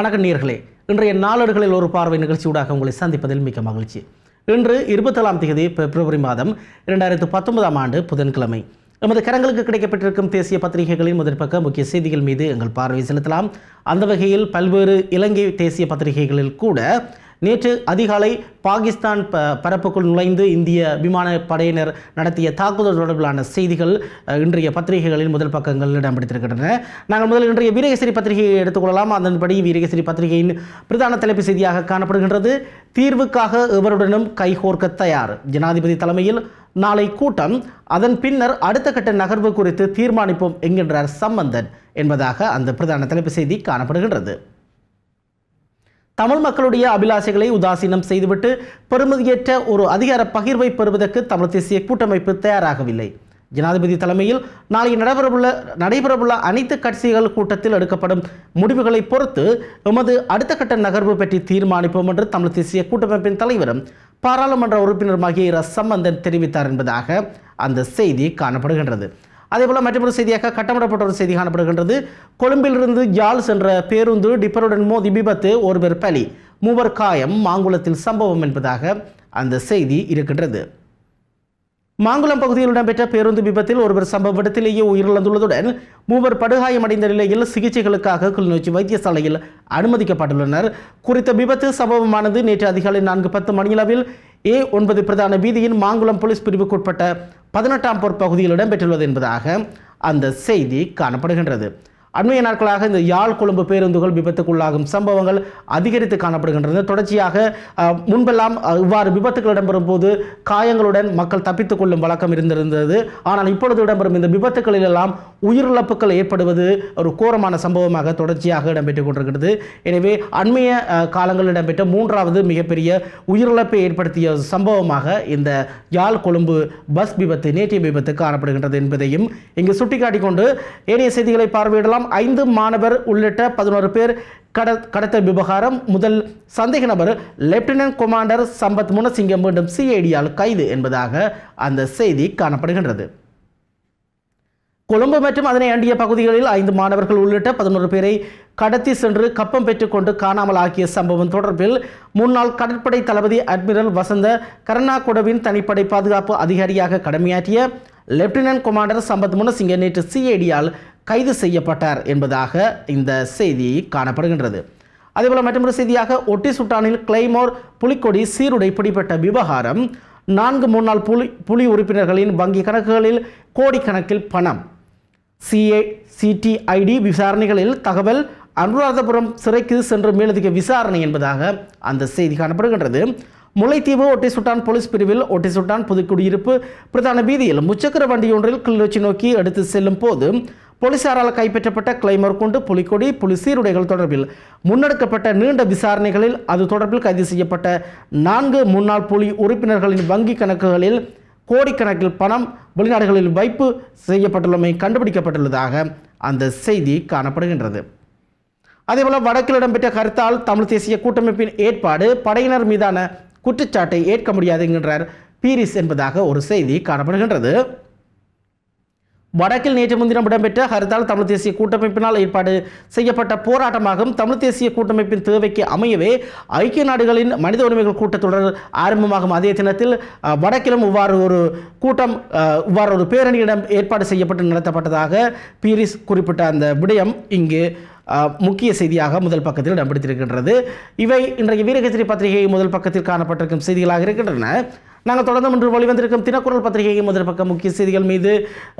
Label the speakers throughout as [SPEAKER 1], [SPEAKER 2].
[SPEAKER 1] வணக்கம் நேர்களே இன்றைய நாளடுகளில் ஒரு பார்வை நிகழ்ச்சியூடாக உங்களை சந்திப்பதில் மிக்க மகிழ்ச்சி. இன்று இருபத்தேழாம் தேதி பிப்ரவரி மாதம் இரண்டாயிரத்து பத்தொன்பதாம் ஆண்டு புதன்கிழமை. எமது கரங்களுக்கு கிடைக்கப்பட்டிருக்கும் தேசிய பத்திரிகைகளின் முதற்பக்க முக்கிய செய்திகள் மீது எங்கள் பார்வை செலுத்தலாம். அந்த வகையில் பல்வேறு இலங்கை தேசிய பத்திரிகைகளில் கூட நேற்று அதிகாலை பாகிஸ்தான் ப பரப்புக்குள் நுழைந்து இந்திய விமான படையினர் நடத்திய தாக்குதல் தொடர்பிலான செய்திகள் இன்றைய பத்திரிகைகளில் முதல் பக்கங்கள் இடம் பிடித்திருக்கின்றன. நாங்கள் முதல் இன்றைய வீரகேசரி பத்திரிகையை எடுத்துக்கொள்ளலாம். அதன்படி வீரகேசரி பத்திரிகையின் பிரதான தலைப்பு செய்தியாக காணப்படுகின்றது. தீர்வுக்காக எவருடனும் கைகோர்க்க தயார். ஜனாதிபதி தலைமையில் நாளை கூட்டம். அதன் பின்னர் அடுத்த கட்ட நகர்வு குறித்து தீர்மானிப்போம் என்கின்றார் சம்பந்தன் என்பதாக அந்த பிரதான தலைப்பு செய்தி காணப்படுகின்றது. தமிழ் மக்களுடைய அபிலாஷைகளை உதாசீனம் செய்துவிட்டு பெருமதியற்ற ஒரு அதிகார பகிர்வை பெறுவதற்கு தமிழ் தேசிய கூட்டமைப்பு தயாராகவில்லை. ஜனாதிபதி தலைமையில் நாளை நடைபெறவுள்ள நடைபெறவுள்ள அனைத்து கட்சிகள் கூட்டத்தில் எடுக்கப்படும் முடிவுகளை பொறுத்து எமது அடுத்த கட்ட நகர்வு பற்றி தீர்மானிப்போம் என்று தமிழ் தேசிய கூட்டமைப்பின் தலைவரும் பாராளுமன்ற உறுப்பினருமாகிய இரா சம்பந்தன் தெரிவித்தார் என்பதாக அந்த செய்தி காணப்படுகின்றது. அதேபோல் மற்றொரு செய்தியாக கட்டமிடப்பட்ட ஒரு செய்தி காணப்படுகின்றது. கொழும்பிலிருந்து யாழ் சென்ற பேருந்து டிப்பருடன் மோதி விபத்து ஒருவர் பலி. மூவர் காயம் மாங்குளத்தில் சம்பவம் என்பதாக அந்த செய்தி இருக்கின்றது. மாங்குளம் பகுதியில் இடம்பெற்ற பேருந்து விபத்தில் ஒருவர் சம்பவ இடத்திலேயே உயிரிழந்துள்ளதுடன் மூவர் படுகாயமடைந்த நிலையில் சிகிச்சைகளுக்காக கிளிநொச்சி வைத்தியசாலையில் அனுமதிக்கப்பட்டுள்ளனர். குறித்த விபத்து சம்பவமானது நேற்று அதிகாலை நான்கு பத்து மணியளவில் ஏ ஒன்பது பிரதான வீதியின் மாங்குளம் போலீஸ் பிரிவுக்குட்பட்ட பதினெட்டாம் போர் பகுதியில் இடம்பெற்றுள்ளது என்பதாக அந்த செய்தி காணப்படுகின்றது. அண்மைய நாட்களாக இந்த யாழ் கொழும்பு பேருந்துகள் விபத்துக்குள்ளாகும் சம்பவங்கள் அதிகரித்து காணப்படுகின்றன. தொடர்ச்சியாக முன்பெல்லாம் இவ்வாறு விபத்துகள் இடம்பெறும் போது காயங்களுடன் மக்கள் தப்பித்துக் கொள்ளும் வழக்கம் இருந்திருந்தது. ஆனால் இப்பொழுது இடம்பெறும் இந்த விபத்துக்களில் எல்லாம் உயிரிழப்புகள் ஏற்படுவது ஒரு கோரமான சம்பவமாக தொடர்ச்சியாக இடம்பெற்றுக் கொண்டிருக்கிறது. எனவே அண்மைய காலங்களில் இடம்பெற்ற மூன்றாவது மிகப்பெரிய உயிரிழப்பை ஏற்படுத்திய சம்பவமாக இந்த யாழ் கொழும்பு பஸ் விபத்து நேற்றைய விபத்து காணப்படுகின்றது என்பதையும் இங்கு சுட்டிக்காட்டிக் கொண்டு ஏனைய செய்திகளை பார்வையிடலாம். ஐந்து மாணவர் உள்ளிட்ட பதினோரு பேர் கட கடத்தல் விவகாரம். முதல் சந்தேக நபர் லெப்டினன்ட் கொமாண்டர் சம்பத் முனசிங்கம் மீண்டும் சிஐடியால் கைது என்பதாக அந்த செய்தி காணப்படுகின்றது. கொழும்பு மற்றும் அதனை அண்டிய பகுதிகளில் ஐந்து மாணவர்கள் உள்ளிட்ட பதினோரு பேரை கடத்தி சென்று கப்பம் பெற்றுக்கொண்டு காணாமல் ஆக்கிய சம்பவம் தொடர்பில் முன்னாள் கடற்படை தளபதி அட்மிரல் வசந்த கருணாகுடவின் தனிப்படை பாதுகாப்பு அதிகாரியாக கடமையாற்றிய லெப்டினன்ட் கமாண்டர் சம்பத் முனசிங்க நேற்று சிஐடியால் கைது செய்யப்பட்டார் என்பதாக இந்த செய்தி காணப்படுகின்றது. அதேபோல மற்றொரு செய்தியாக ஒட்டி சுட்டானில் கிளைமோர் புலிக்கொடி சீருடை பிடிபட்ட விவகாரம். நான்கு முன்னாள் புலி புலி உறுப்பினர்களின் வங்கி கணக்குகளில் கோடிக்கணக்கில் பணம். சிஏ சிடிஐடி விசாரணைகளில் தகவல் அனுராதபுரம் சிறைக்கு சென்று மேலதிக விசாரணை என்பதாக அந்த செய்தி காணப்படுகின்றது. முல்லைத்தீவு ஒட்டி சுட்டான் போலீஸ் பிரிவில் ஒட்டி சுட்டான் புதுக்குடியிருப்பு பிரதான வீதியில் முச்சக்கர வண்டியொன்றில் கிளிநொச்சி நோக்கி எடுத்து செல்லும் போது போலீசாரால் கைப்பற்றப்பட்ட கிளைமர் கொண்டு புலிக்கொடி புலி சீருடைகள் தொடர்பில் முன்னெடுக்கப்பட்ட நீண்ட விசாரணைகளில் அது தொடர்பில் கைது செய்யப்பட்ட நான்கு முன்னாள் புலி உறுப்பினர்களின் வங்கி கணக்குகளில் கோடிக்கணக்கில் பணம் வெளிநாடுகளில் வைப்பு செய்யப்பட்டுள்ளமை கண்டுபிடிக்கப்பட்டுள்ளதாக அந்த செய்தி காணப்படுகின்றது. அதேபோல் வடக்கில் இடம்பெற்ற கருத்தால் தமிழ் தேசிய கூட்டமைப்பின் ஏற்பாடு படையினர் மீதான குற்றச்சாட்டை ஏற்க முடியாது என்கின்றார் பீரிஸ் என்பதாக ஒரு செய்தி காணப்படுகின்றது. வடக்கில் நேற்று முன்தினம் இடம்பெற்ற ஹர்தால் தமிழ் தேசிய கூட்டமைப்பினால் ஏற்பாடு செய்யப்பட்ட போராட்டமாகும். தமிழ் தேசிய கூட்டமைப்பின் தேவைக்கு அமையவே ஐக்கிய நாடுகளின் மனித உரிமைகள் கூட்டத்தொடர் ஆரம்பமாகும். அதே தினத்தில் வடக்கிலும் இவ்வாறு ஒரு கூட்டம் இவ்வாறு ஒரு பேரணியிடம் ஏற்பாடு செய்யப்பட்டு நடத்தப்பட்டதாக பீரிஸ் குறிப்பிட்ட அந்த விடயம் இங்கு முக்கிய செய்தியாக முதல் பக்கத்தில் இடம்பிடித்திருக்கின்றது இவை இன்றைய வீரகேசரி பத்திரிகை முதல் பக்கத்தில் காணப்பட்டிருக்கும் செய்திகளாக இருக்கின்றன. நாங்கள் தொடர்ந்து இன்று வெளிவந்திருக்கும் தினக்குரல் பத்திரிகையின் முதல் பக்க முக்கிய செய்திகள் மீது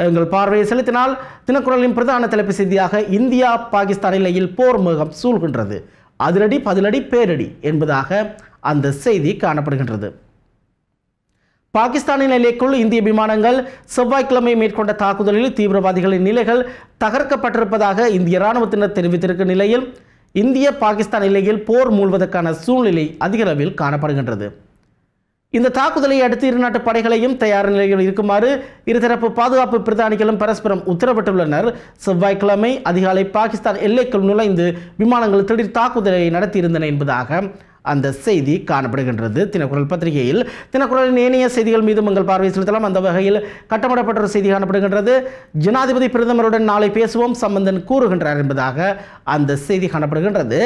[SPEAKER 1] எங்கள் பார்வையை செலுத்தினால் தினக்குரலின் பிரதான தலைப்பு செய்தியாக இந்தியா பாகிஸ்தான் நிலையில் போர் முகம் சூழ்கின்றது. அதிரடி பதிலடி பேரடி என்பதாக அந்த செய்தி காணப்படுகின்றது. பாகிஸ்தானின் எல்லைக்குள் இந்திய விமானங்கள் செவ்வாய்க்கிழமை மேற்கொண்ட தாக்குதலில் தீவிரவாதிகளின் நிலைகள் தகர்க்கப்பட்டிருப்பதாக இந்திய இராணுவத்தினர் தெரிவித்திருக்கும் நிலையில் இந்திய பாகிஸ்தான் எல்லையில் போர் மூழ்வதற்கான சூழ்நிலை அதிகளவில் காணப்படுகின்றது. இந்த தாக்குதலை அடுத்து இரு நாட்டு படைகளையும் தயார் நிலையில் இருக்குமாறு இருதரப்பு பாதுகாப்பு பிரதானிகளும் பரஸ்பரம் உத்தரவிட்டுள்ளனர். செவ்வாய்க்கிழமை அதிகாலை பாகிஸ்தான் எல்லைக்குள் நுழைந்து விமானங்கள் திடீர் தாக்குதலை நடத்தியிருந்தன என்பதாக அந்த செய்தி காணப்படுகின்றது. தினக்குரல் பத்திரிகையில் தினக்குரலின் ஏனைய செய்திகள் மீதும் உங்கள் பார்வை செலுத்தலாம். அந்த வகையில் கட்டமிடப்பட்ட ஒரு செய்தி காணப்படுகின்றது. ஜனாதிபதி பிரதமருடன் நாளை பேசுவோம். சம்பந்தன் கூறுகின்றார் என்பதாக அந்த செய்தி காணப்படுகின்றது.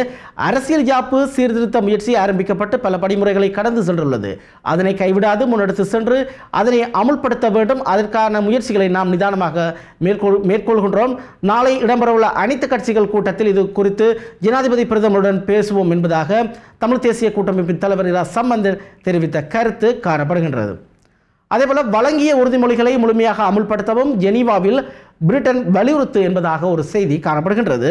[SPEAKER 1] அரசியல் யாப்பு சீர்திருத்த முயற்சி ஆரம்பிக்கப்பட்டு பல படிமுறைகளை கடந்து சென்றுள்ளது. அதனை கைவிடாது முன்னெடுத்து சென்று அதனை அமுல்படுத்த வேண்டும். அதற்கான முயற்சிகளை நாம் நிதானமாக மேற்கொள் மேற்கொள்கின்றோம். நாளை இடம்பெறவுள்ள அனைத்து கட்சிகள் கூட்டத்தில் இது குறித்து ஜனாதிபதி பிரதமருடன் பேசுவோம் என்பதாக தமிழ் தேசிய கூட்டமைப்பின் தலைவர் இரா சம்பந்தர் தெரிவித்த கருத்து காணப்படுகின்றது. அதேபோல வழங்கிய உறுதிமொழிகளை முழுமையாக அமுல்படுத்தவும் ஜெனீவாவில் பிரிட்டன் வலியுறுத்து என்பதாக ஒரு செய்தி காணப்படுகின்றது.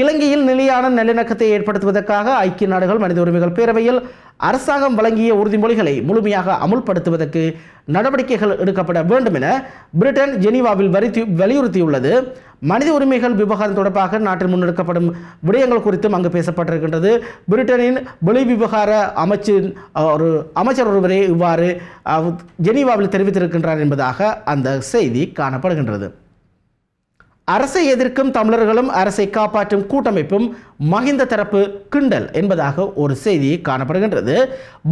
[SPEAKER 1] இலங்கையில் நிலையான நல்லிணக்கத்தை ஏற்படுத்துவதற்காக ஐக்கிய நாடுகள் மனித உரிமைகள் பேரவையில் அரசாங்கம் வழங்கிய உறுதிமொழிகளை முழுமையாக அமுல்படுத்துவதற்கு நடவடிக்கைகள் எடுக்கப்பட வேண்டும் என பிரிட்டன் ஜெனீவாவில் வரித்து வலியுறுத்தியுள்ளது. மனித உரிமைகள் விவகாரம் தொடர்பாக நாட்டில் முன்னெடுக்கப்படும் விடயங்கள் குறித்தும் அங்கு பேசப்பட்டிருக்கின்றது. பிரிட்டனின் வெளி விவகார அமைச்சின் ஒரு அமைச்சர் ஒருவரே இவ்வாறு ஜெனீவாவில் தெரிவித்திருக்கின்றார் என்பதாக அந்த செய்தி காணப்படுகின்றது. அரசை எதிர்க்கும் தமிழர்களும் அரசை காப்பாற்றும் கூட்டமைப்பும் மஹிந்த தரப்பு கிண்டல் என்பதாக ஒரு செய்தி காணப்படுகின்றது.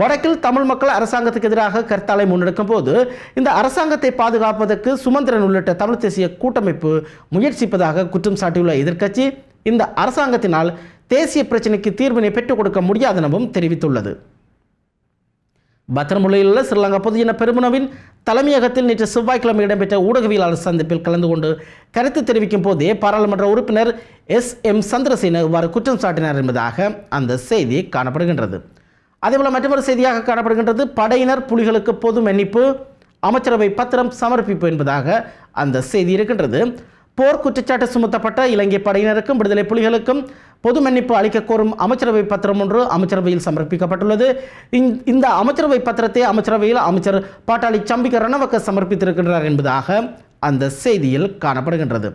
[SPEAKER 1] வடக்கில் தமிழ் மக்கள் அரசாங்கத்துக்கு எதிராக கருத்தாலை முன்னெடுக்கும் போது இந்த அரசாங்கத்தை பாதுகாப்பதற்கு சுமந்திரன் உள்ளிட்ட தமிழ் தேசிய கூட்டமைப்பு முயற்சிப்பதாக குற்றம் சாட்டியுள்ள எதிர்க்கட்சி இந்த அரசாங்கத்தினால் தேசிய பிரச்சினைக்கு தீர்வினை பெற்றுக் கொடுக்க முடியாதெனவும் தெரிவித்துள்ளது. பத்திரமுல்லையில் உள்ள ஸ்ரீலங்கா பொதுஜன பெருமுனவின் தலைமையகத்தில் நேற்று செவ்வாய்க்கிழமை இடம்பெற்ற ஊடகவியலாளர் சந்திப்பில் கலந்து கொண்டு கருத்து தெரிவிக்கும் போதே பாராளுமன்ற உறுப்பினர் எஸ் எம் சந்திரசேன இவ்வாறு குற்றம் சாட்டினார் என்பதாக அந்த செய்தி காணப்படுகின்றது. அதேபோல் மற்றொரு செய்தியாக காணப்படுகின்றது. படையினர் புலிகளுக்கு பொது மன்னிப்பு அமைச்சரவை பத்திரம் சமர்ப்பிப்பு என்பதாக அந்த செய்தி இருக்கின்றது. போர் குற்றச்சாட்டு சுமத்தப்பட்ட இலங்கை படையினருக்கும் விடுதலை புலிகளுக்கும் பொது மன்னிப்பு அளிக்க கோரும் அமைச்சரவை பத்திரம் ஒன்று அமைச்சரவையில் சமர்ப்பிக்கப்பட்டுள்ளது. இந்த- இந்த அமைச்சரவை பத்திரத்தை அமைச்சரவையில் அமைச்சர் பாட்டாளி சம்பிக்க ரணவக்க சமர்ப்பித்திருக்கின்றார் என்பதாக அந்த செய்தியில் காணப்படுகின்றது.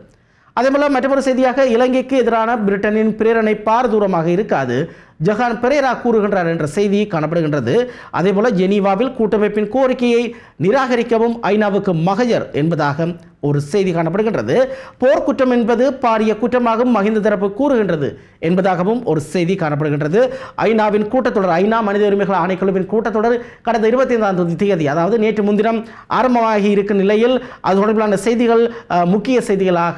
[SPEAKER 1] அதேபோல மற்றொரு செய்தியாக இலங்கைக்கு எதிரான பிரிட்டனின் பிரேரணை பாரதூரமாக இருக்காது. ஜஹான் பெரேரா கூறுகின்றார் என்ற செய்தி காணப்படுகின்றது. அதேபோல ஜெனீவாவில் கூட்டமைப்பின் கோரிக்கையை நிராகரிக்கவும் ஐநாவுக்கு மகஜர் என்பதாக ஒரு செய்தி காணப்படுகின்றது. போர்க்குற்றம் என்பது பாரிய குற்றமாகவும் மகிந்த தரப்பு கூறுகின்றது என்பதாகவும் ஒரு செய்தி காணப்படுகின்றது. ஐநாவின் கூட்டத்தொடர் ஐநா மனித உரிமைகள் ஆணைக்குழுவின் கூட்டத்தொடர் கடந்த இருபத்தி ஐந்தாம் தேதி அதாவது நேற்று முன்தினம் ஆரம்பமாகி இருக்கும் நிலையில் அது தொடர்பிலான செய்திகள் முக்கிய செய்திகளாக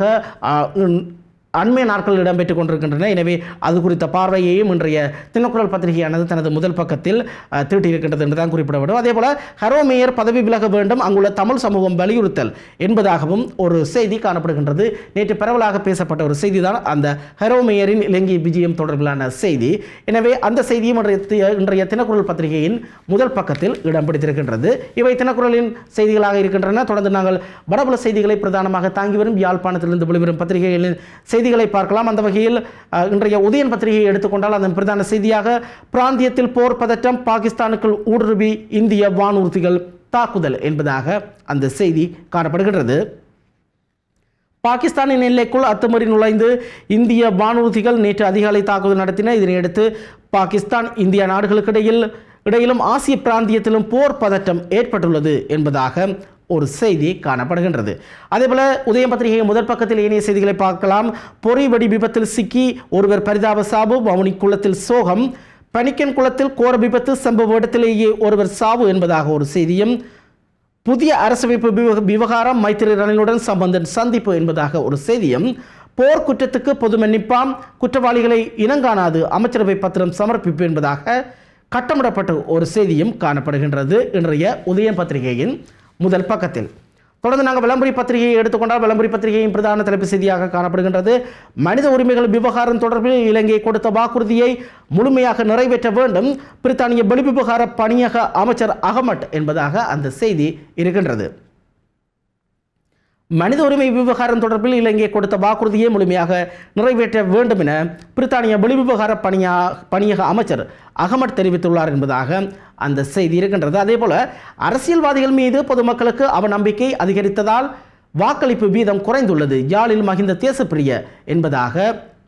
[SPEAKER 1] அண்மைய நாட்கள் நாட்களில் இடம்பெற்றுக் கொண்டிருக்கின்றன. எனவே அது குறித்த பார்வையையும் இன்றைய தினக்குரல் பத்திரிகையானது தனது முதல் பக்கத்தில் அஹ், தீட்டியிருக்கின்றது என்றுதான் குறிப்பிடப்படும். அதேபோல ஹரோ மேயர் பதவி விலக வேண்டும் அங்குள்ள தமிழ் சமூகம் வலியுறுத்தல் என்பதாகவும் ஒரு செய்தி காணப்படுகின்றது. நேற்று பரவலாக பேசப்பட்ட ஒரு செய்தி தான் அந்த ஹரோ மேயரின் இலங்கை விஜயம் தொடர்பிலான செய்தி. எனவே அந்த செய்தியும் இன்றைய இன்றைய தினக்குரல் பத்திரிகையின் முதல் பக்கத்தில் இடம் பிடித்திருக்கின்றது. இவை தினக்குரலின் செய்திகளாக இருக்கின்றன. தொடர்ந்து நாங்கள் வடபுல செய்திகளை பிரதானமாக தாங்கி வரும் யாழ்ப்பாணத்திலிருந்து வெளிவரும் பத்திரிகைகளின் செய்திகளை பார்க்கலாம். அந்த வகையில் இன்றைய உதயன் பத்திரிகையை எடுத்துக்கொண்டால் அதன் பிரதான செய்தியாக பிராந்தியத்தில் போர் பதற்றம் பாகிஸ்தானுக்குள் ஊடுருவி இந்திய வானூர்திகள் தாக்குதல் என்பதாக அந்த செய்தி காணப்படுகின்றது. பாகிஸ்தானின் எல்லைக்குள் அத்துமீறி நுழைந்து இந்திய வானூர்திகள் நேற்று அதிகாலை தாக்குதல் நடத்தின. இதனையடுத்து பாகிஸ்தான் இந்திய நாடுகளுக்கு இடையில் இடையிலும் ஆசிய பிராந்தியத்திலும் போர் பதட்டம் ஏற்பட்டுள்ளது என்பதாக ஒரு செய்தி காணப்படுகின்றது. அதேபோல உதயம் பத்திரிகை முதற் பக்கத்தில் ஏனைய செய்திகளை பார்க்கலாம். பொறி வெடி விபத்தில் சிக்கி ஒருவர் பரிதாப சாவு வவுனி குளத்தில் சோகம். பனிக்கன் குளத்தில் கோர விபத்து சம்பவ இடத்திலேயே ஒருவர் சாவு என்பதாக ஒரு செய்தியும். புதிய அரசமைப்பு விவ- விவகாரம் மைத்திரி ரணிலுடன் சம்பந்தன் சந்திப்பு என்பதாக ஒரு செய்தியும். போர் குற்றத்துக்கு பொது மன்னிப்பாம். குற்றவாளிகளை இனங்காணாது அமைச்சரவை பத்திரம் சமர்ப்பிப்பு என்பதாக கட்டமிடப்பட்ட ஒரு செய்தியும் காணப்படுகின்றது. இன்றைய உதயம் பத்திரிகையின் முதல் பக்கத்தில். தொடர்ந்து நாங்கள் விளம்பரி பத்திரிகையை எடுத்துக்கொண்டால் விளம்பரி பத்திரிகையின் பிரதான தலைப்பு செய்தியாக காணப்படுகின்றது. மனித உரிமைகள் விவகாரம் தொடர்பில் இலங்கை கொடுத்த வாக்குறுதியை முழுமையாக நிறைவேற்ற வேண்டும். பிரித்தானிய வெளிவிவகார பணியக அமைச்சர் அகமட் என்பதாக அந்த செய்தி இருக்கின்றது. மனித உரிமை விவகாரம் தொடர்பில் இலங்கை கொடுத்த வாக்குறுதியை முழுமையாக நிறைவேற்ற வேண்டும் என பிரித்தானிய வெளிவிவகார பணியா பணியக அமைச்சர் அகமட் தெரிவித்துள்ளார் என்பதாக அந்த செய்தி இருக்கின்றது. அதேபோல அரசியல்வாதிகள் மீது பொதுமக்களுக்கு அவநம்பிக்கை அதிகரித்ததால் வாக்களிப்பு வீதம் குறைந்துள்ளது. யாழில் மகிந்த தேசப்பிரிய என்பதாக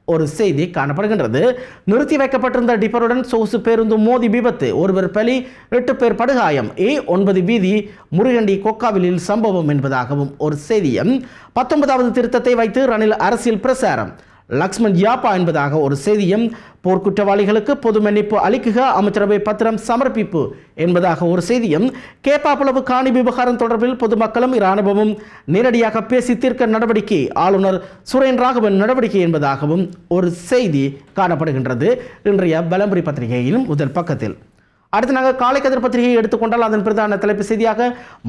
[SPEAKER 1] ஒரு செய்தி காணப்படுகின்றது. நிறுத்தி வைக்கப்பட்டிருந்த டிப்பருடன் சொகுசு பேருந்து மோதி விபத்து. ஒருவர் பலி எட்டு பேர் படுகாயம். ஏ ஒன்பது வீதி முருகண்டி கொக்காவிலில் சம்பவம் என்பதாகவும் ஒரு செய்தியும். பத்தொன்பதாவது திருத்தத்தை வைத்து ரணில் அரசியல் பிரசாரம். லக்ஷ்மண் யாப்பா என்பதாக ஒரு செய்தியும் போர்க்குற்றவாளிகளுக்கு பொது மன்னிப்பு அளிக்குக அமைச்சரவை பத்திரம் சமர்ப்பிப்பு என்பதாக ஒரு செய்தியும் கேப்பாப்புலவு காணி விவகாரம் தொடர்பில் பொதுமக்களும் இராணுவமும் நேரடியாக பேசி தீர்க்க நடவடிக்கை ஆளுநர் சுரேன் ராகவன் நடவடிக்கை என்பதாகவும் ஒரு செய்தி காணப்படுகின்றது. இன்றைய பலம்புரி பத்திரிகையிலும் முதல் பக்கத்தில். அடுத்து நாங்கள் காலை கதிர் பத்திரிகையை எடுத்துக்கொண்டால் அதன் பிரதான தலைப்பு செய்தியாக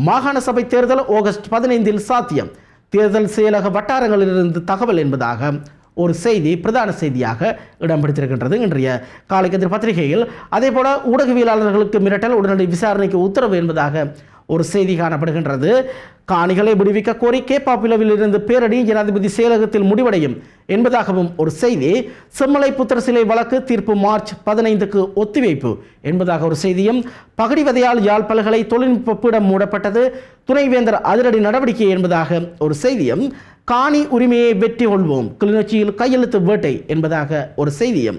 [SPEAKER 1] மாகாண சபை தேர்தல் ஆகஸ்ட் பதினைந்தில் சாத்தியம். தேர்தல் செயலக வட்டாரங்களிலிருந்து தகவல் என்பதாக ஒரு செய்தி பிரதான செய்தியாக இடம் பிடித்திருக்கின்றது இன்றைய காலை பத்திரிகையில் பத்திரிகையில் அதேபோல ஊடகவியலாளர்களுக்கு மிரட்டல் உடனடி விசாரணைக்கு உத்தரவு என்பதாக ஒரு செய்தி காணப்படுகின்றது. காணிகளை விடுவிக்க கோரி கேப்பாப்பிலவில் இருந்து பேரடி ஜனாதிபதி செயலகத்தில் முடிவடையும் என்பதாகவும் ஒரு செய்தி. செம்மலை புத்திர சிலை வழக்கு தீர்ப்பு மார்ச் பதினைந்துக்கு ஒத்திவைப்பு என்பதாக ஒரு செய்தியும். பகடிவதையால் யாழ் பல்கலை தொழில்நுட்ப பீடம் மூடப்பட்டது. துணைவேந்தர் அதிரடி நடவடிக்கை என்பதாக ஒரு செய்தியும். காணி உரிமையை வெற்றி கொள்வோம். கிளிநொச்சியில் கையெழுத்து வேட்டை என்பதாக ஒரு செய்தியும்.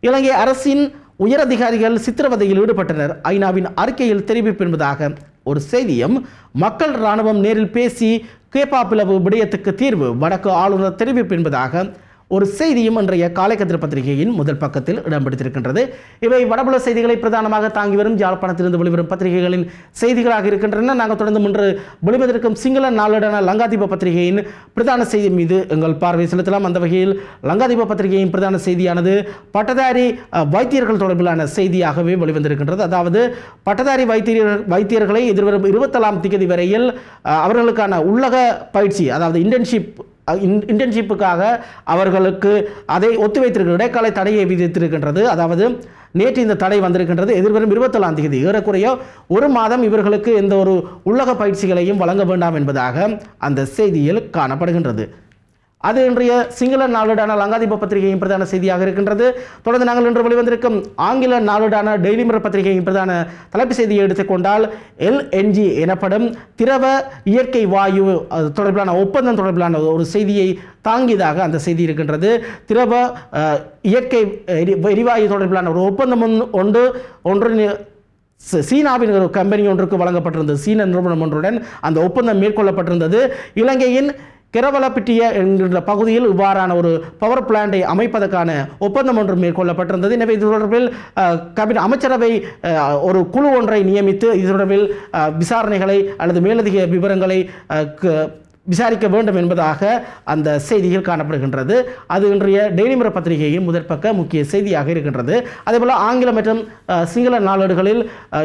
[SPEAKER 1] இலங்கை அரசின் உயரதிகாரிகள் சித்திரவதையில் ஈடுபட்டனர். ஐநாவின் அறிக்கையில் தெரிவிப்பு என்பதாக ஒரு செய்தியும். மக்கள் இராணுவம் நேரில் பேசி கேப்பாப்பிளவு விடயத்துக்கு தீர்வு வடக்கு ஆளுநர் தெரிவிப்பு என்பதாக ஒரு செய்தியும் இன்றைய காலைக்கதிர் பத்திரிகையின் முதல் பக்கத்தில் இடம் பிடித்திருக்கின்றது. இவை வடபுல செய்திகளை பிரதானமாக தாங்கி வரும் யாழ்ப்பாணத்திலிருந்து வெளிவரும் பத்திரிகைகளின் செய்திகளாக இருக்கின்றன. நாங்கள் தொடர்ந்து இன்று வெளிவந்திருக்கும் சிங்கள நாளிடான லங்காதீப பத்திரிகையின் பிரதான செய்தி மீது எங்கள் பார்வை செலுத்தலாம். அந்த வகையில் லங்காதீப பத்திரிகையின் பிரதான செய்தியானது பட்டதாரி வைத்தியர்கள் தொடர்பிலான செய்தியாகவே வெளிவந்திருக்கின்றது. அதாவது பட்டதாரி வைத்தியர் வைத்தியர்களை எதிர்வரும் இருபத்தலாம் திகதி வரையில் அவர்களுக்கான உள்ளக பயிற்சி அதாவது இன்டர்ன்ஷிப் இன்டர்ன்ஷிப்புக்காக அவர்களுக்கு அதை ஒத்திவைத்திருக்கிற இடைக்கால தடையை விதித்திருக்கின்றது. அதாவது நேற்று இந்த தடை வந்திருக்கின்றது. எதிர்வரும் இருபத்தேழாம் தேதி ஏறக்குறைய ஒரு மாதம் இவர்களுக்கு எந்த ஒரு உள்ளக பயிற்சிகளையும் வழங்க வேண்டாம் என்பதாக அந்த செய்தியில் காணப்படுகின்றது. அது இன்றைய சிங்கள நாளிடான லங்காதிப பத்திரிகையின் பிரதான செய்தியாக இருக்கின்றது. தொடர்ந்து நாங்கள் இன்று வெளிவந்திருக்கும் ஆங்கில நாளிடான டெய்லி மிரர் பத்திரிகையின் பிரதான தலைப்பு செய்தியை எடுத்துக்கொண்டால் எல்என்ஜி எனப்படும் திரவ இயற்கை வாயு அது தொடர்பிலான ஒப்பந்தம் தொடர்பிலான ஒரு செய்தியை தாங்கியதாக அந்த செய்தி இருக்கின்றது. திரவ இயற்கை எரி- எரிவாயு தொடர்பிலான ஒரு ஒப்பந்தம் ஒன்று- ஒன்று ஒன்று சீனாவின் ஒரு கம்பெனி ஒன்றுக்கு வழங்கப்பட்டிருந்தது. சீன நிறுவனம் ஒன்றுடன் அந்த ஒப்பந்தம் மேற்கொள்ளப்பட்டிருந்தது. இலங்கையின் கிரவலப்பிட்டிய என்கின்ற பகுதியில் இவ்வாறான ஒரு பவர் பிளான்ட்டை அமைப்பதற்கான ஒப்பந்தம் ஒன்று மேற்கொள்ளப்பட்டிருந்தது. எனவே இது தொடர்பில் அஹ், கபின அமைச்சரவை ஒரு குழு ஒன்றை நியமித்து இது தொடர்பில் விசாரணைகளை அல்லது மேலதிக விவரங்களை க- விசாரிக்க வேண்டும் என்பதாக அந்த செய்திகள் காணப்படுகின்றது. அது இன்றைய டெய்லி மிரர் பத்திரிகையின் முதற்பக்க முக்கிய செய்தியாக இருக்கின்றது. அதேபோல் ஆங்கில மற்றும் சிங்கள நாளேடுகளில்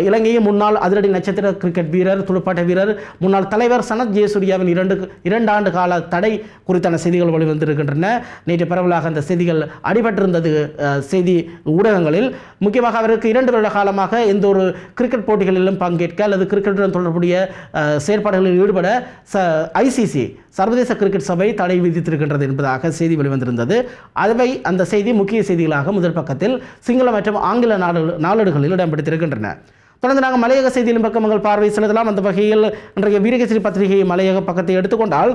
[SPEAKER 1] இலங்கையின் முன்னாள் அதிரடி நட்சத்திர கிரிக்கெட் வீரர் துடுப்பாட்ட வீரர் முன்னாள் தலைவர் சனத் ஜெயசூரியாவின் இரண்டு இரண்டு ஆண்டு கால தடை குறித்தான செய்திகள் வெளிவந்திருக்கின்றன. நேற்று பரவலாக அந்த செய்திகள் அடிபட்டிருந்தது செய்தி ஊடகங்களில். முக்கியமாக அவருக்கு இரண்டு வருட காலமாக எந்த ஒரு கிரிக்கெட் போட்டிகளிலும் பங்கேற்க அல்லது கிரிக்கெட்டுடன் தொடர்புடைய செயற்பாடுகளில் ஈடுபட ச ஐசிசி சர்வதேச கிரிக்கெட் சபை தடை விதித்திருக்கின்றது என்பதாக செய்தி வெளிவந்திருந்தது. அதுவை அந்த செய்தி முக்கிய செய்திகளாக முதல் பக்கத்தில் சிங்கள மற்றும் ஆங்கில நாடு நாளேடுகளில் இடம் தொடர்ந்து நாங்கள் மலையக செய்தியின் பக்கங்கள் பார்வை செலுத்தலாம். அந்த வகையில் இன்றைய வீரகசிரி பத்திரிகை மலையக பக்கத்தை எடுத்துக்கொண்டால்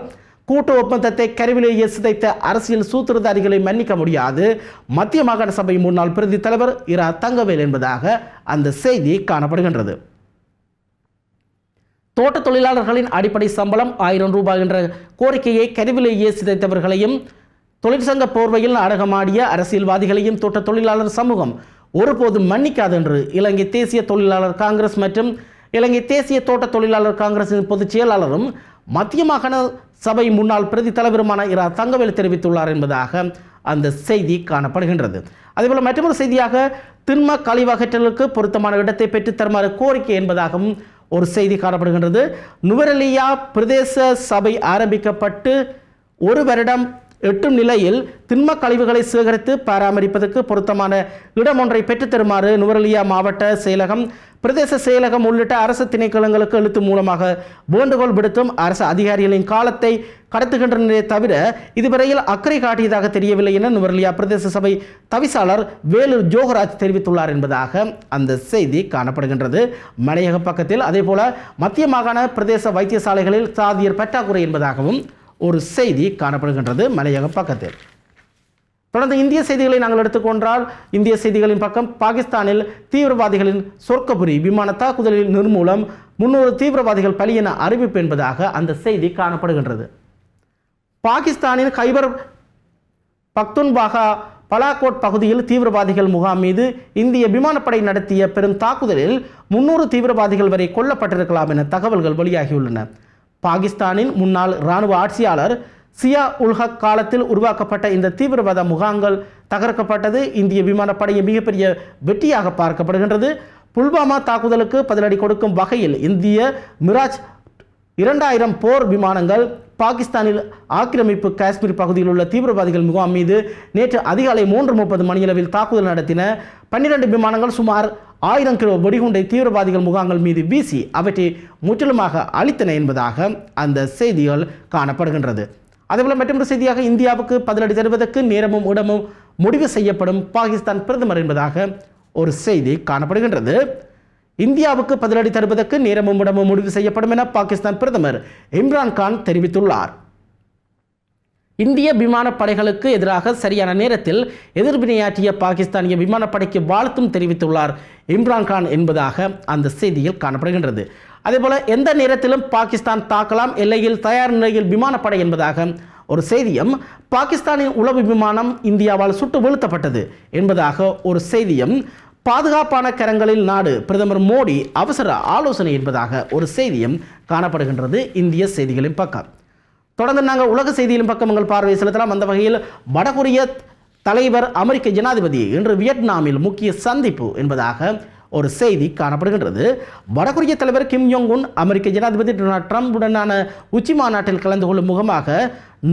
[SPEAKER 1] கூட்டு ஒப்பந்தத்தை கருவிலேயே சிதைத்த அரசியல் சூத்திரதாரிகளை மன்னிக்க முடியாது. மத்திய மாகாண சபை முன்னாள் பிரதி தலைவர் இரா தங்கவேல் என்பதாக அந்த செய்தி காணப்படுகின்றது. தோட்ட தொழிலாளர்களின் அடிப்படை சம்பளம் ஆயிரம் ரூபாய் என்ற கோரிக்கையை கருவிலேயே சிதைத்தவர்களையும் தொழிற்சங்க போர்வையில் நாடகமாடிய அரசியல்வாதிகளையும் தோட்ட தொழிலாளர் சமூகம் ஒருபோதும் மன்னிக்காது என்று இலங்கை தேசிய தொழிலாளர் காங்கிரஸ் மற்றும் இலங்கை தேசிய தோட்ட தொழிலாளர் காங்கிரசின் பொதுச் செயலாளரும் மத்திய மாகாண சபை முன்னாள் பிரதி தலைவருமான இரா தங்கவேல் தெரிவித்துள்ளார் என்பதாக அந்த செய்தி காணப்படுகின்றது. அதேபோல் மற்றொரு செய்தியாக திண்ம கழிவகற்றலுக்கு பொருத்தமான இடத்தை பெற்றுத்தருமாறு கோரிக்கை என்பதாகவும் ஒரு செய்தி காணப்படுகின்றது. நுவரெலியா பிரதேச சபை ஆரம்பிக்கப்பட்டு ஒரு வருடம் எட்டும் நிலையில் திண்ம கழிவுகளை சேகரித்து பராமரிப்பதற்கு பொருத்தமான இடம் ஒன்றை பெற்றுத்தருமாறு நுவரலியா மாவட்ட செயலகம் பிரதேச செயலகம் உள்ளிட்ட அரசு திணைக்களங்களுக்கு எழுத்து மூலமாக வேண்டுகோள் விடுத்தும் அரசு அதிகாரிகளின் காலத்தை கடத்துகின்றனரே தவிர இதுவரையில் அக்கறை காட்டியதாக தெரியவில்லை என நுவரலியா பிரதேச சபை தவிசாளர் வேலூர் ஜோகராஜ் தெரிவித்துள்ளார் என்பதாக அந்த செய்தி காணப்படுகின்றது. மலையக பக்கத்தில் அதேபோல மத்திய மாகாண பிரதேச வைத்தியசாலைகளில் சாதியர் பற்றாக்குறை என்பதாகவும் ஒரு செய்தி காணப்படுகின்றது மலையக பக்கத்தில். தொடர்ந்து இந்திய செய்திகளை நாங்கள் எடுத்துக்கொண்டால் இந்திய செய்திகளின் பக்கம் பாகிஸ்தானில் தீவிரவாதிகளின் சொர்க்கபுரி விமான தாக்குதலில் நிர்மூலம் முன்னூறு தீவிரவாதிகள் பலி என அறிவிப்பு என்பதாக அந்த செய்தி காணப்படுகின்றது. பாகிஸ்தானின் கைபர் பக்துன்பாகா பலாகோட் பகுதியில் தீவிரவாதிகள் முகாம் மீது இந்திய விமானப்படை நடத்திய பெரும் தாக்குதலில் முன்னூறு தீவிரவாதிகள் வரை கொல்லப்பட்டிருக்கலாம் என தகவல்கள் வெளியாகியுள்ளன. பாகிஸ்தானின் முன்னாள் இராணுவ ஆட்சியாளர் சியா உல்ஹக் காலத்தில் உருவாக்கப்பட்ட இந்த தீவிரவாத முகாம்கள் தகர்க்கப்பட்டது. இந்திய விமானப்படையின் மிகப்பெரிய வெற்றியாக பார்க்கப்படுகின்றது. புல்வாமா தாக்குதலுக்கு பதிலடி கொடுக்கும் வகையில் இந்திய மிராஜ் இரண்டாயிரம் போர் விமானங்கள் பாகிஸ்தானில் ஆக்கிரமிப்பு காஷ்மீர் பகுதியில் உள்ள தீவிரவாதிகள் முகாம் மீது நேற்று அதிகாலை மூன்று முப்பது மணியளவில் தாக்குதல் நடத்தின. பன்னிரண்டு விமானங்கள் சுமார் ஆயிரம் கிலோ வெடிகுண்டை தீவிரவாதிகள் முகாங்கள் மீது வீசி அவற்றை முற்றிலுமாக அளித்தன என்பதாக அந்த செய்திகள் காணப்படுகின்றது. அதேபோல் மற்றொரு செய்தியாக இந்தியாவுக்கு பதிலடி தருவதற்கு நேரமும் இடமும் முடிவு செய்யப்படும் பாகிஸ்தான் பிரதமர் என்பதாக ஒரு செய்தி காணப்படுகின்றது. இந்தியாவுக்கு பதிலடி தருவதற்கு நேரமும் இடமும் முடிவு செய்யப்படும் என பாகிஸ்தான் பிரதமர் இம்ரான் கான் தெரிவித்துள்ளார். இந்திய விமானப்படைகளுக்கு எதிராக சரியான நேரத்தில் எதிர்வினையாற்றிய பாகிஸ்தானிய விமானப்படைக்கு வாழ்த்தும் தெரிவித்துள்ளார். இம்ரான் கான் என்பதாக அந்த செய்தியில் காணப்படுகின்றது. அதேபோல எந்த நேரத்திலும் பாகிஸ்தான் தாக்கலாம் எல்லையில் தயார் நிலையில் விமானப்படை என்பதாக ஒரு செய்தியும் பாகிஸ்தானின் உளவு விமானம் இந்தியாவால் சுட்டு வீழ்த்தப்பட்டது என்பதாக ஒரு செய்தியும் பாதுகாப்பான கரங்களில் நாடு பிரதமர் மோடி அவசர ஆலோசனை என்பதாக ஒரு செய்தியும் காணப்படுகின்றது. இந்திய செய்திகளின் பக்கம். தொடர்ந்து நாங்கள் உலக செய்தியிலும் பக்கம் உங்கள் பார்வை செலுத்தலாம். அந்த வகையில் வடகொரிய தலைவர் அமெரிக்க ஜனாதிபதி இன்று வியட்நாமில் முக்கிய சந்திப்பு என்பதாக ஒரு செய்தி காணப்படுகின்றது. வடகொரிய தலைவர் கிம் யோங் உன் அமெரிக்க ஜனாதிபதி டொனால்ட் ட்ரம்புடனான உச்சி மாநாட்டில் கலந்து கொள்ளும் முகமாக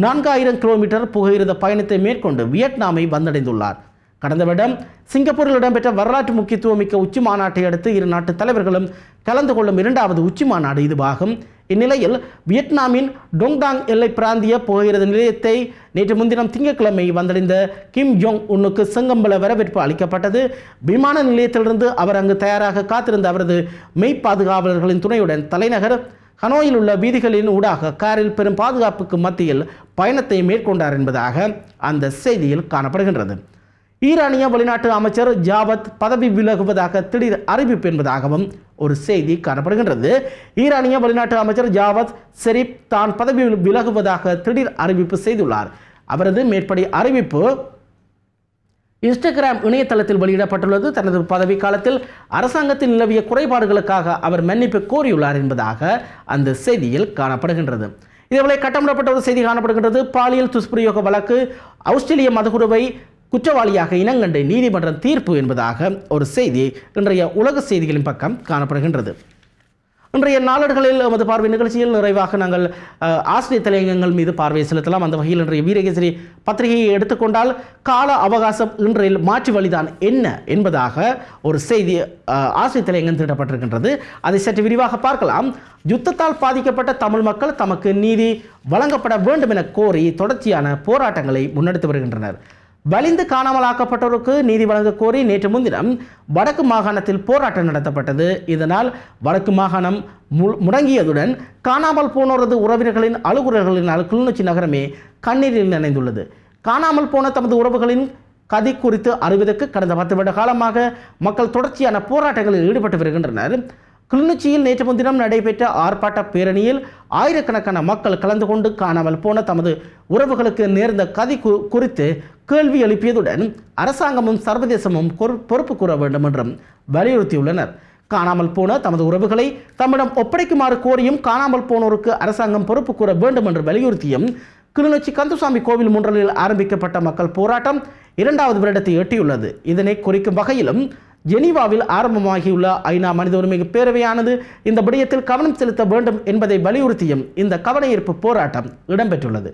[SPEAKER 1] நான்காயிரம் கிலோமீட்டர் புகையிருந்த பயணத்தை மேற்கொண்டு வியட்நாமை வந்தடைந்துள்ளார். கடந்த வருடம் சிங்கப்பூரில் இடம்பெற்ற வரலாற்று முக்கியத்துவமிக்க உச்சி மாநாட்டை அடுத்து இரு நாட்டு தலைவர்களும் கலந்து கொள்ளும் இரண்டாவது உச்சி மாநாடு இதுவாகும். இந்நிலையில் வியட்நாமின் டொங்டாங் எல்லை பிராந்திய புகையிரத நிலையத்தை நேற்று முன்தினம் திங்கட்கிழமை வந்தடைந்த கிம் ஜோங் உன்னுக்கு செங்கம்பல வரவேற்பு அளிக்கப்பட்டது. விமான நிலையத்திலிருந்து அவர் அங்கு தயாராக காத்திருந்த அவரது மெய் பாதுகாவலர்களின் துணையுடன் தலைநகர் ஹனோயில் உள்ள வீதிகளின் ஊடாக காரில் பெரும் பாதுகாப்புக்கு மத்தியில் பயணத்தை மேற்கொண்டார் என்பதாக அந்த செய்தியில் காணப்படுகின்றது. ஈரானிய வெளிநாட்டு அமைச்சர் ஜாவத் பதவி விலகுவதாக திடீர் அறிவிப்பு என்பதாகவும் ஒரு செய்தி காணப்படுகின்றது. ஈரானிய வெளிநாட்டு அமைச்சர் ஜாவத் செரீப் தான் பதவி விலகுவதாக திடீர் அறிவிப்பு செய்துள்ளார். அவரது மேற்படி அறிவிப்பு இன்ஸ்டாகிராம் இணையதளத்தில் வெளியிடப்பட்டுள்ளது. தனது பதவி காலத்தில் அரசாங்கத்தில் நிலவிய குறைபாடுகளுக்காக அவர் மன்னிப்பு கோரியுள்ளார் என்பதாக அந்த செய்தியில் காணப்படுகின்றது. இதேவேளை கட்டமிடப்பட்ட ஒரு செய்தி காணப்படுகின்றது. பாலியல் துஷ்பிரயோக வழக்கு ஆஸ்திரேலிய மதகுருவை குற்றவாளியாக இனங்கண்டு நீதிமன்றம் தீர்ப்பு என்பதாக ஒரு செய்தி இன்றைய உலக செய்திகளின் பக்கம் காணப்படுகின்றது. இன்றைய நாளர்களில் எமது பார்வை நிகழ்ச்சியில் நிறைவாக நாங்கள் ஆசிரியர் தலையங்கங்கள் மீது பார்வையை செலுத்தலாம். அந்த வகையில் இன்றைய வீரகேசரி பத்திரிகையை எடுத்துக்கொண்டால் கால அவகாசம் இன்றையில் மாற்று வழிதான் என்ன என்பதாக ஒரு செய்தி ஆசிரியர் தலையங்கம் திட்டப்பட்டிருக்கின்றது. அதை சற்று விரிவாக பார்க்கலாம். யுத்தத்தால் பாதிக்கப்பட்ட தமிழ் மக்கள் தமக்கு நீதி வழங்கப்பட வேண்டும் என கோரி தொடர்ச்சியான போராட்டங்களை முன்னெடுத்து வருகின்றனர். வலிந்து காணாமலாக்கப்பட்டோருக்கு நீதி வழங்க கோரி நேற்று முன்தினம் வடக்கு மாகாணத்தில் போராட்டம் நடத்தப்பட்டது. இதனால் வடக்கு மாகாணம் மு- முடங்கியதுடன் காணாமல் போனோரது உறவினர்களின் அலுவலர்களினால் கிளிநொச்சி நகரமே கண்ணீரில் நினைந்துள்ளது. காணாமல் போன தமது உறவுகளின் கதி குறித்து அறிவதற்கு கடந்த பத்து வருட காலமாக மக்கள் தொடர்ச்சியான போராட்டங்களில் ஈடுபட்டு வருகின்றனர். கிளிநொச்சியில் நேற்று முன்தினம் நடைபெற்ற ஆர்ப்பாட்ட பேரணியில் ஆயிரக்கணக்கான மக்கள் கலந்து கொண்டு காணாமல் போன தமது உறவுகளுக்கு நேர்ந்த கதி கு- குறித்து கேள்வி எழுப்பியதுடன் அரசாங்கமும் சர்வதேசமும் பொறுப்பு கூற வேண்டும் என்றும் வலியுறுத்தியுள்ளனர். காணாமல் போன தமது உறவுகளை தம்மிடம் ஒப்படைக்குமாறு கோரியும் காணாமல் போனோருக்கு அரசாங்கம் பொறுப்பு கூற வேண்டும் என்று வலியுறுத்தியும் கிளிநொச்சி கந்தசாமி கோவில் முன்றலில் ஆரம்பிக்கப்பட்ட மக்கள் போராட்டம் இரண்டாவது வருடத்தை எட்டியுள்ளது. இதனை குறிக்கும் வகையிலும் ஜெனீவாவில் ஆரம்பமாகியுள்ள ஐநா மனித உரிமை பேரவையானது இந்த விடயத்தில் கவனம் செலுத்த வேண்டும் என்பதை வலியுறுத்தியும் இந்த கவனஈர்ப்பு போராட்டம் இடம்பெற்றுள்ளது.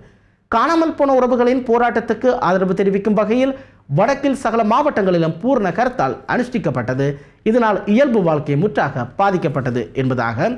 [SPEAKER 1] காணாமல் போன உறவுகளின் போராட்டத்துக்கு ஆதரவு தெரிவிக்கும் வகையில் வடக்கில் சகல மாவட்டங்களிலும் பூர்ண கருத்தால் அனுஷ்டிக்கப்பட்டது. இதனால் இயல்பு வாழ்க்கை முற்றாக பாதிக்கப்பட்டது என்பதாக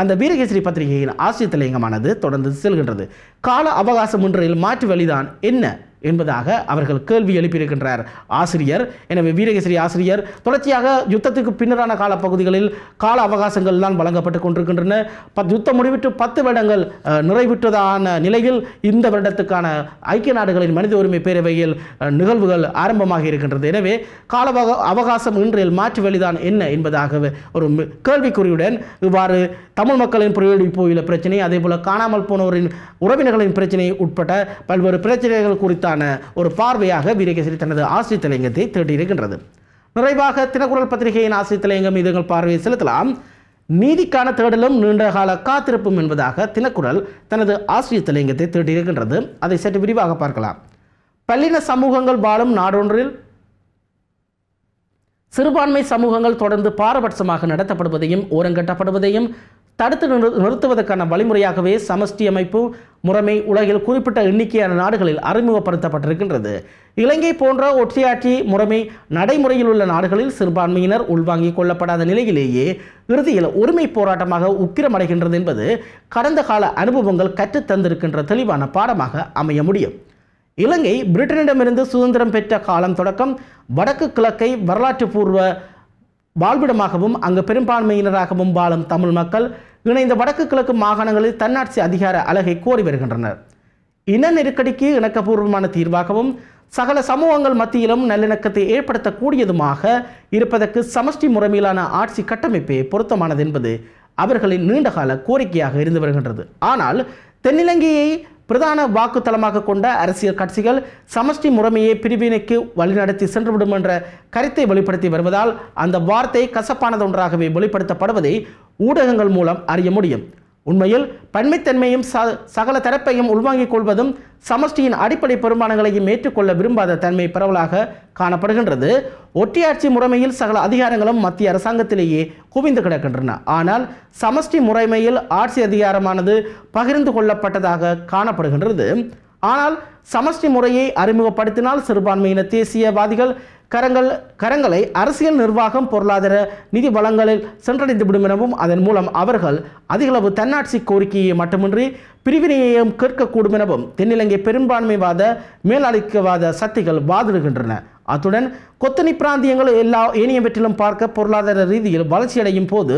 [SPEAKER 1] அந்த வீரகேசரி பத்திரிகையின் ஆசிரியர் தலையங்கமானது தொடர்ந்து செல்கின்றது. கால அவகாசம் ஒன்றில் மாற்று வழிதான் என்ன என்பதாக அவர்கள் கேள்வி எழுப்பியிருக்கின்றார். ஆசிரியர் எனவே வீரகேசரி ஆசிரியர் தொடர்ச்சியாக யுத்தத்துக்கு பின்னரான காலப்பகுதிகளில் கால அவகாசங்கள் தான் வழங்கப்பட்டு கொண்டிருக்கின்றன. பத் யுத்தம் முடிவிட்டு பத்து வருடங்கள் நிறைவுற்றதான நிலையில் இந்த வருடத்துக்கான ஐக்கிய நாடுகளின் மனித உரிமை பேரவையில் நிகழ்வுகள் ஆரம்பமாக இருக்கின்றது. எனவே கால அவகாசம் இன்றில் மாற்று வழிதான் என்ன என்பதாக ஒரு கேள்விக்குறியுடன் இவ்வாறு தமிழ் மக்களின் புரியடி பிரச்சனை அதே போல காணாமல் போனோரின் உறவினர்களின் பிரச்சனை உட்பட பல்வேறு பிரச்சனைகள் குறித்தான ஒரு பார்வையாக வீரகேசரி தனது ஆசிரியர் தலையங்கத்தை தேடியிருக்கின்றது. நிறைவாக தினக்குரல் பத்திரிகையின் ஆசிரியர் தலையங்கம் மீது எங்கள் பார்வையை செலுத்தலாம். நீதிக்கான தேடலும் நீண்டகால காத்திருப்பும் என்பதாக தினக்குரல் தனது ஆசிரியர் தலையங்கத்தை தேடியிருக்கின்றது. அதை சற்று விரிவாக பார்க்கலாம். பல்லின சமூகங்கள் வாழும் நாடொன்றில் சிறுபான்மை சமூகங்கள் தொடர்ந்து பாரபட்சமாக நடத்தப்படுவதையும் ஓரங்கட்டப்படுவதையும் தடுத்து நிறு- நிறுத்துவதற்கான வழிமுறையாகவே சமஷ்டி அமைப்பு முறைமை உலகில் குறிப்பிட்ட எண்ணிக்கையான நாடுகளில் அறிமுகப்படுத்தப்பட்டிருக்கின்றது. இலங்கை போன்ற ஒற்றையாட்சி முறைமை நடைமுறையில் உள்ள நாடுகளில் சிறுபான்மையினர் உள்வாங்கிக் கொள்ளப்படாத நிலையிலேயே இறுதியில் உரிமை போராட்டமாக உக்கிரமடைகின்றது என்பது கடந்த கால அனுபவங்கள் கற்றுத் தந்திருக்கின்ற தெளிவான பாடமாக அமைய முடியும். இலங்கை பிரிட்டனிடமிருந்து சுதந்திரம் பெற்ற காலம் தொடக்கம் வடக்கு கிழக்கை வரலாற்று பூர்வ வாழ்விடமாகவும் அங்கு பெரும்பான்மையினராகவும் வாழும் தமிழ் மக்கள் இணைந்த வடக்கு கிழக்கு மாகாணங்களில் தன்னாட்சி அதிகார அழகை கோரி வருகின்றனர். இன நெருக்கடிக்கு இணக்கபூர்வமான தீர்வாகவும் சகல சமூகங்கள் மத்தியிலும் நல்லிணக்கத்தை ஏற்படுத்தக்கூடியதுமாக இருப்பதற்கு சமஷ்டி முறைமையிலான ஆட்சி கட்டமைப்பே பொருத்தமானது என்பது அவர்களின் நீண்டகால கோரிக்கையாக இருந்து வருகின்றது. ஆனால் தென்னிலங்கையை பிரதான வாக்குத்தலமாக கொண்ட அரசியல் கட்சிகள் சமஷ்டி முறைமையை பிரிவினைக்கு வழிநடத்தி சென்றுவிடும் என்ற கருத்தை வெளிப்படுத்தி வருவதால் அந்த வார்த்தை கசப்பானது ஒன்றாகவே வெளிப்படுத்தப்படுவதை ஊடகங்கள் மூலம் அறிய முடியும். உண்மையில் பன்மைத்தன்மையும் ச சகல தரப்பையும் உள்வாங்கிக் கொள்வதும் சமஷ்டியின் அடிப்படை பெருமானங்களையும் ஏற்றுக்கொள்ள விரும்பாத தன்மை பரவலாக காணப்படுகின்றது. ஒற்றையாட்சி முறைமையில் சகல அதிகாரங்களும் மத்திய அரசாங்கத்திலேயே குவிந்து கிடக்கின்றன. ஆனால் சமஷ்டி முறைமையில் ஆட்சி அதிகாரமானது பகிர்ந்து கொள்ளப்பட்டதாக காணப்படுகின்றது. ஆனால் சமஷ்டி முறையை அறிமுகப்படுத்தினால் சிறுபான்மையின தேசியவாதிகள் கரங்கள் கரங்களை அரசியல் நிர்வாகம் பொருளாதார நிதி வளங்களில் சென்றடைந்துவிடும் எனவும் அதன் மூலம் அவர்கள் அதிகளவு தன்னாட்சி கோரிக்கையை மட்டுமின்றி பிரிவினையையும் கேட்கக்கூடும் எனவும் தென்னிலங்கை பெரும்பான்மைவாத மேலாளிக்கவாத சக்திகள் வாதிடுகின்றன. அத்துடன் கொத்தனி பிராந்தியங்கள் எல்லா ஏனையவற்றிலும் பார்க்க பொருளாதார ரீதியில் வளர்ச்சியடையும் போது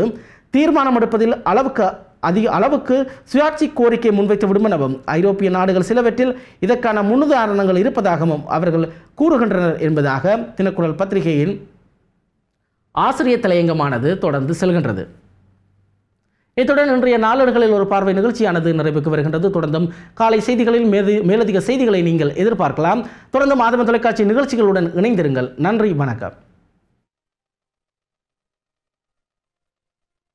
[SPEAKER 1] தீர்மானம் எடுப்பதில் அளவுக்கு அதிக அளவுக்கு சுயாட்சி கோரிக்கை முன்வைத்து விடுமெனவும் ஐரோப்பிய நாடுகள் சிலவற்றில் இதற்கான முன்னுதாரணங்கள் இருப்பதாகவும் அவர்கள் கூறுகின்றனர் என்பதாக தினக்குரல் பத்திரிகையின் ஆசிரியர் தலையங்கமானது தொடர்ந்து செல்கின்றது. இத்துடன் இன்றைய நாளேடுகளில் ஒரு பார்வை நிகழ்ச்சியானது நிறைவுக்கு வருகின்றது. தொடர்ந்தும் காலை செய்திகளில் மேது மேலதிக செய்திகளை நீங்கள் எதிர்பார்க்கலாம். தொடர்ந்து மாதம தொலைக்காட்சி நிகழ்ச்சிகளுடன் இணைந்திருங்கள். நன்றி வணக்கம்.